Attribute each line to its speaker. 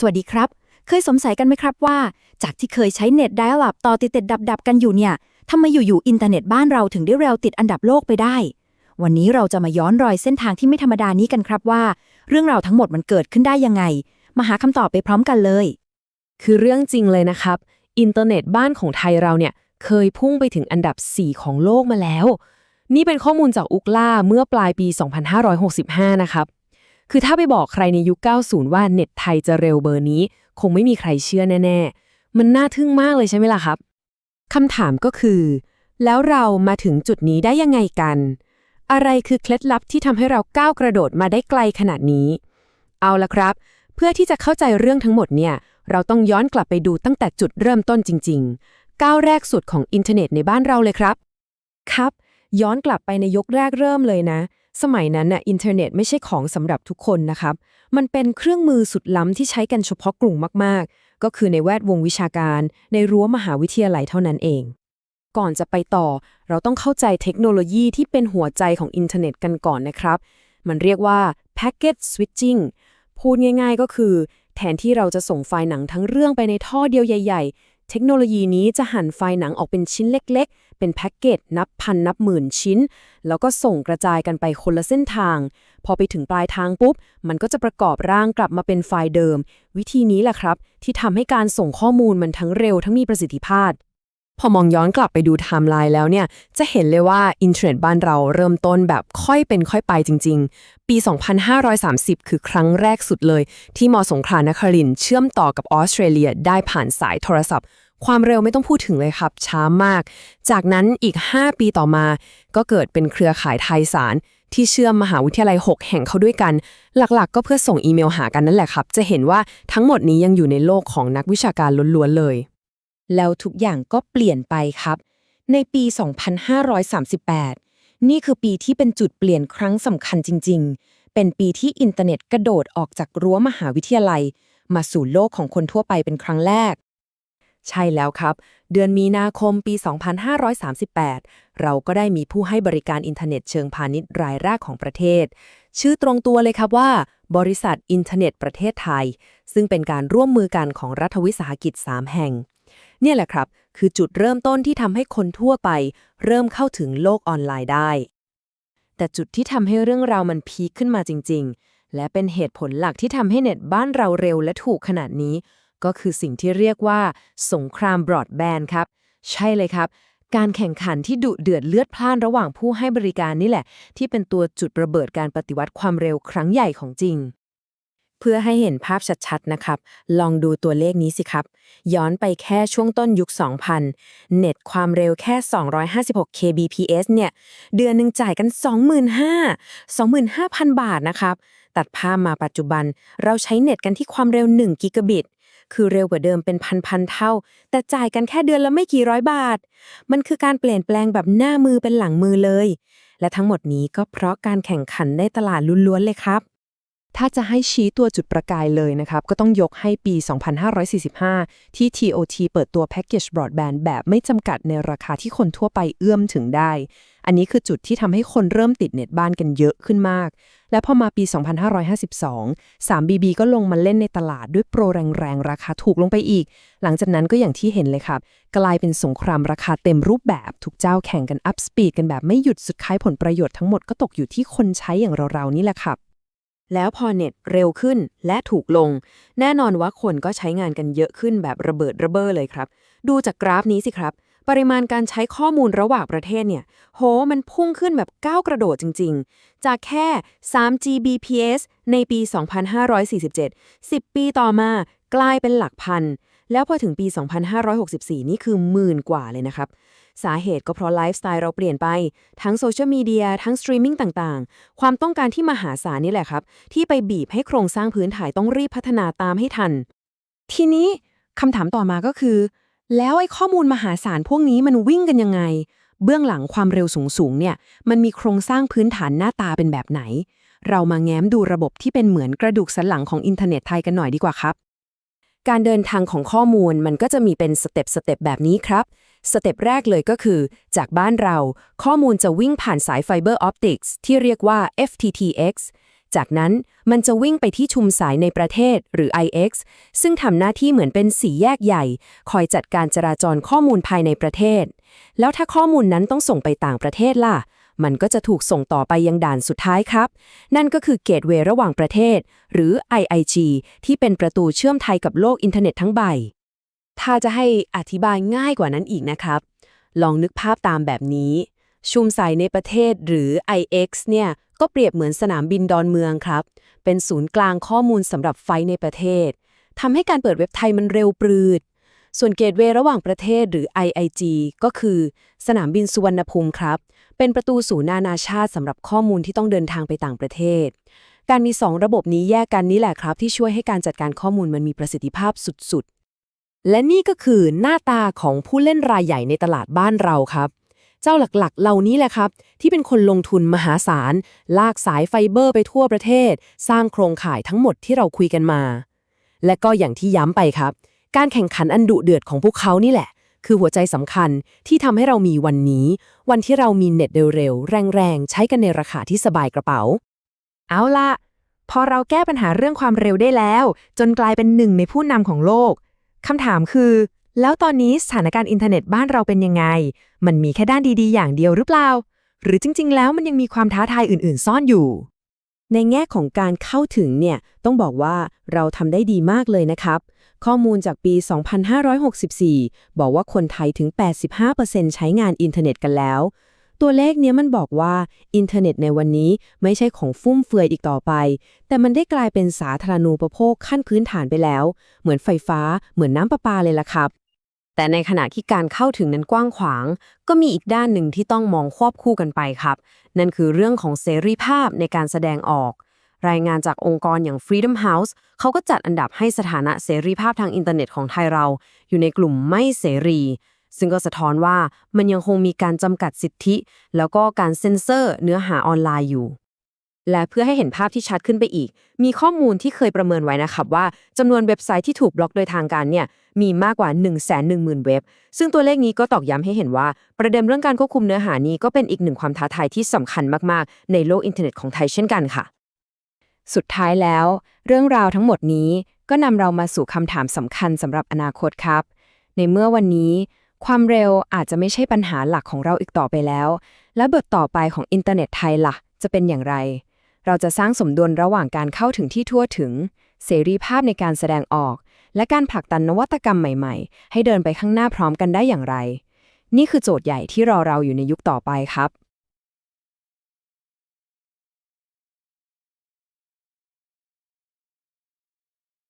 Speaker 1: สวัสดีครับ เคยสงสัยกันไหมครับว่า จากที่เคยใช้เน็ตไดอะลับต่อติดติดดับดับๆกันอยู่เนี่ยทำไมอยู่ๆอินเทอร์เน็ตบ้านเราถึงได้เร็วติดอันดับโลกไปได้ วันนี้เราจะมาย้อนรอยเส้นทางที่ไม่ธรรมดานี้กันครับว่า เรื่องราวทั้งหมดมันเกิดขึ้นได้ยังไง มาหาคำตอบไปพร้อมกันเลย
Speaker 2: คือเรื่องจริงเลยนะครับ อินเทอร์เน็ตบ้านของไทยเราเนี่ยเคยพุ่งไปถึงอันดับ 4 ของโลกมาแล้ว นี่เป็นข้อมูลจากอุกล่าเมื่อปลายปี 2565 นะครับ คือถ้าไปบอกใครในยุค 90 ว่าเน็ตไทยจะเร็วเบอร์นี้ คงไม่มีใครเชื่อแน่ ๆ มันน่าทึ่งมากเลยใช่ไหมล่ะครับคำถามก็คือ แล้วเรามาถึงจุดนี้ได้ยังไงกัน อะไรคือเคล็ดลับที่ทำให้เราก้าวกระโดดมาได้ไกลขนาดนี้ เอาละครับ เพื่อที่จะเข้าใจเรื่องทั้งหมดเนี่ย เราต้องย้อนกลับไปดูตั้งแต่จุดเริ่มต้นจริง ๆ ก้าวแรกสุดของอินเทอร์เน็ตในบ้านเราเลยครับ ครับ ย้อนกลับไปในยกแรกเริ่มเลยนะ สมัยนั้นน่ะอินเทอร์เน็ตไม่ใช่ของสำหรับทุกคนนะครับ มันเป็นเครื่องมือสุดล้ำที่ใช้กันเฉพาะกลุ่มมากๆ ก็คือในแวดวงวิชาการ ในรั้วมหาวิทยาลัยเท่านั้นเอง ก่อนจะไปต่อ เราต้องเข้าใจเทคโนโลยีที่เป็นหัวใจของอินเทอร์เน็ตกันก่อนนะครับ มันเรียกว่า packet switching พูดง่าย ๆ ก็คือ แทนที่เราจะส่งไฟล์หนังทั้งเรื่องไปในท่อเดียวใหญ่ ๆ เทคโนโลยีนี้จะหั่นไฟล์หนังออกเป็นชิ้นเล็ก เป็นแพ็กเกจนับพันนับหมื่นชิ้น แล้วก็ส่งกระจายกันไปคนละเส้นทาง พอไปถึงปลายทางปุ๊บ มันก็จะประกอบร่างกลับมาเป็นไฟล์เดิม วิธีนี้แหละครับ ที่ทำให้การส่งข้อมูลมันทั้งเร็วทั้งมีประสิทธิภาพพอมองย้อนกลับไปดูไทม์ไลน์แล้วเนี่ย จะเห็นเลยว่าอินเทอร์เน็ตบ้านเราเริ่มต้นแบบค่อยเป็นค่อยไปจริง ๆ ปี 2530 คือครั้งแรกสุดเลย ที่มสงขลานครินเชื่อมต่อกับออสเตรเลียได้ผ่านสายโทรศัพท์ ความเร็วไม่ต้องพูดถึงเลยครับ ช้ามาก จากนั้นอีก 5 ปีต่อมา ก็เกิดเป็นเครือข่ายไทยสาร ที่เชื่อมมหาวิทยาลัย 6 แห่งเข้าด้วยกัน หลักๆ ก็เพื่อส่งอีเมลหากันนั่นแหละครับ จะเห็นว่าทั้งหมดนี้ยังอยู่ในโลกของนักวิชาการล้วนๆเลย แล้วทุกอย่างก็เปลี่ยนไปครับ ในปี 2538 นี่คือปีที่เป็นจุดเปลี่ยนครั้งสำคัญจริง ๆ เป็นปีที่อินเทอร์เน็ตกระโดดออกจากรั้วมหาวิทยาลัย มาสู่โลกของคนทั่วไปเป็นครั้งแรก ใช่แล้วครับ เดือนมีนาคมปี 2538 เราก็ได้มีผู้ให้บริการอินเทอร์เน็ตเชิงพาณิชย์รายแรกของประเทศ ชื่อตรงตัวเลยครับว่า บริษัทอินเทอร์เน็ตประเทศไทย ซึ่งเป็นการร่วมมือกันของรัฐวิสาหกิจ 3 แห่ง เนี่ยแหละครับ คือจุดเริ่มต้นที่ทำให้คนทั่วไป เริ่มเข้าถึงโลกออนไลน์ได้ แต่จุดที่ทำให้เรื่องราวมันพีคขึ้นมาจริง ๆ และเป็นเหตุผลหลักที่ทำให้เน็ตบ้านเราเร็วและถูกขนาดนี้ ก็คือสิ่งที่เรียกว่า สงครามบรอดแบนด์ครับ ใช่เลยครับ การแข่งขันที่ดุเดือดเลือดพล่านระหว่างผู้ให้บริการนี่แหละ ที่เป็นตัวจุดระเบิดการปฏิวัติความเร็วครั้งใหญ่ของจริง เพื่อให้เห็นภาพชัดๆนะครับ ลองดูตัวเลขนี้สิครับ ย้อนไปแค่ช่วงต้นยุค 2000 เน็ตความเร็วแค่ 256 kbps เนี่ย เดือนหนึ่งจ่ายกัน 25,000 25,000 บาทนะครับตัดภาพมาปัจจุบัน เราใช้เน็ตกันที่ความเร็ว 1 กิกะบิต คือเร็วกว่าเดิมเป็นพันๆเท่า แต่จ่ายกันแค่เดือนละไม่กี่ร้อยบาท มันคือการเปลี่ยนแปลงแบบหน้ามือเป็นหลังมือเลย และทั้งหมดนี้ก็เพราะการแข่งขันในตลาดล้วนๆเลยครับ ถ้าจะให้ชี้ตัวจุดประกายเลยนะครับ ก็ต้องยกให้ปี 2545 ที่ TOT เปิดตัวแพ็กเกจบรอดแบนด์แบบไม่จำกัดในราคาที่คนทั่วไปเอื้อมถึงได้ อันนี้คือจุดที่ทำให้คนเริ่มติดเน็ตบ้านกันเยอะขึ้นมาก และพอมาปี 2552 3BB ก็ลงมาเล่นในตลาดด้วยโปรแรงๆ ราคาถูกลงไปอีก หลังจากนั้นก็อย่างที่เห็นเลยครับ กลายเป็นสงครามราคาเต็มรูปแบบทุกเจ้าแข่งกันอัพสปีดกันแบบไม่หยุดสุดท้ายผลประโยชน์ทั้งหมดก็ตกอยู่ที่คนใช้อย่างเราๆนี่แหละครับ แล้วพอเน็ตเร็วขึ้นและถูกลง แน่นอนว่าคนก็ใช้งานกันเยอะขึ้นแบบระเบิดระเบ้อเลยครับ ดูจากกราฟนี้สิครับ ปริมาณการใช้ข้อมูลระหว่างประเทศเนี่ย โห มันพุ่งขึ้นแบบก้าวกระโดดจริง ๆ จากแค่ 3 Gbps ในปี 2547 10 ปีต่อมา กลายเป็นหลักพัน แล้วพอถึงปี 2564 นี่คือหมื่นกว่าเลยนะครับ สาเหตุก็เพราะไลฟ์สไตล์เราเปลี่ยนไป ทั้งโซเชียลมีเดียทั้งสตรีมมิ่งต่างๆ ความต้องการที่มหาศาลนี่แหละครับ ที่ไปบีบให้โครงสร้างพื้นฐานต้องรีบพัฒนาตามให้ทัน ทีนี้คำถามต่อมาก็คือ แล้วไอ้ข้อมูลมหาศาลพวกนี้มันวิ่งกันยังไง เบื้องหลังความเร็วสูงๆเนี่ย มันมีโครงสร้างพื้นฐานหน้าตาเป็นแบบไหน เรามาแง้มดูระบบที่เป็นเหมือนกระดูกสันหลังของอินเทอร์เน็ตไทยกันหน่อยดีกว่าครับ การเดินทางของข้อมูลมันก็จะมีเป็นสเต็ปสเต็ปแบบนี้ครับ สเต็ปแรกเลยก็คือ จากบ้านเรา ข้อมูลจะวิ่งผ่านสายไฟเบอร์ออปติกส์ที่เรียกว่า FTTX จากนั้นมันจะวิ่งไปที่ชุมสายในประเทศหรือ IX ซึ่งทำหน้าที่เหมือนเป็นสีแยกใหญ่ คอยจัดการจราจรข้อมูลภายในประเทศ แล้วถ้าข้อมูลนั้นต้องส่งไปต่างประเทศล่ะ มันก็จะถูกส่งต่อไปยังด่านสุดท้ายครับ นั่นก็คือเกตเวย์ระหว่างประเทศ หรือ IIG ที่เป็นประตูเชื่อมไทยกับโลกอินเทอร์เน็ตทั้งใบ ถ้าจะให้อธิบายง่ายกว่านั้นอีกนะครับ ลองนึกภาพตามแบบนี้ ชุมสายในประเทศหรือ IX เนี่ยก็เปรียบเหมือนสนามบินดอนเมืองครับ เป็นศูนย์กลางข้อมูลสำหรับไฟในประเทศทำให้การเปิดเว็บไทยมันเร็วปรืดส่วนเกตเวย์ระหว่างประเทศหรือ IIG ก็คือ สนามบินสุวรรณภูมิครับ เป็นประตูสู่นานาชาติสำหรับข้อมูลที่ต้องเดินทางไปต่างประเทศ การมี 2 ระบบนี้แยกกันนี่แหละครับ ที่ช่วยให้การจัดการข้อมูลมันมีประสิทธิภาพสุดๆ และนี่ก็คือหน้าตาของผู้เล่นรายใหญ่ในตลาดบ้านเราครับ เจ้าหลักๆ เหล่านี้แหละครับ ที่เป็นคนลงทุนมหาศาล ลากสายไฟเบอร์ไปทั่วประเทศ สร้างโครงข่ายทั้งหมดที่เราคุยกันมา และก็อย่างที่ย้ำไปครับ การแข่งขันอันดุเดือดของพวกเขานี่แหละ คือหัวใจสำคัญที่ทำให้เรามีวันนี้ วันที่เรามีเน็ตเร็วๆ แรงๆ ใช้กันในราคาที่สบายกระเป๋า
Speaker 3: เอาละพอเราแก้ปัญหาเรื่องความเร็วได้แล้ว จนกลายเป็นหนึ่งในผู้นำของโลกคำถามคือ แล้วตอนนี้สถานการณ์อินเทอร์เน็ตบ้านเราเป็นยังไง มันมีแค่ด้านดีๆ อย่างเดียวหรือเปล่า หรือจริง ๆ แล้วมันยังมีความท้าทายอื่น ๆ ซ่อนอยู่
Speaker 2: ในแง่ของการเข้าถึงเนี่ยต้องบอกว่าเราทำได้ดีมากเลยนะครับ ข้อมูลจากปี 2564 บอกว่าคนไทยถึง 85%ใช้งานอินเทอร์เน็ตกันแล้ว ตัวเลขเนี้ยมันบอกว่าอินเทอร์เน็ตในวันนี้ไม่ใช่ของฟุ่มเฟือยอีกต่อไป แต่มันได้กลายเป็นสาธารณูปโภคขั้นพื้นฐานไปแล้ว เหมือนไฟฟ้า เหมือนน้ำประปาเลยล่ะครับ แต่ในขณะที่การเข้าถึงนั้นกว้างขวาง ก็มีอีกด้านหนึ่งที่ต้องมองควบคู่กันไปครับ นั่นคือเรื่องของเสรีภาพในการแสดงออก รายงานจากองค์กรอย่าง Freedom House เขาก็จัดอันดับให้สถานะเสรีภาพทางอินเทอร์เน็ตของไทยเรา อยู่ในกลุ่มไม่เสรี ซึ่งก็สะท้อนว่ามันยังคงมีการจำกัดสิทธิ แล้วก็การเซ็นเซอร์ เนื้อหาออนไลน์อยู่ และเพื่อให้เห็นภาพที่ชัดขึ้นไปอีก มีข้อมูลที่เคยประเมินไว้นะครับว่าจำนวนเว็บไซต์ที่ถูกบล็อกโดยทางการเนี่ยมีมากกว่า 1 1 0 0 0 0 เว็บ ซึ่งตัวเลขนี้ก็ตอกย้ำให้เห็นว่า ประเด็นเรื่องการควบคุมเนื้อหานี้ก็เป็นอีกหนึ่งความท้าทายที่สำคัญมากๆ ในโลกอินเทอร์เน็ตของไทยเช่นกันค่ะ สุดท้ายแล้ว เรื่องราวทั้งหมดนี้ก็นำเรามาสู่คำถามสำคัญสำหรับอนาคตครับ ในเมื่อวันนี้ ความเร็วอาจจะไม่ใช่ปัญหาหลักของเราอีกต่อไปแล้ว และบทต่อไปของอินเทอร์เน็ตไทยล่ะ จะเป็นอย่างไร เราจะสร้างสมดุลระหว่างการเข้าถึงที่ทั่วถึง เสรีภาพในการแสดงออก และการผลักดันนวัตกรรมใหม่ๆ ให้เดินไปข้างหน้าพร้อมกันได้อย่างไร นี่คือโจทย์ใหญ่ที่รอเราอยู่ในยุคต่อไปครับ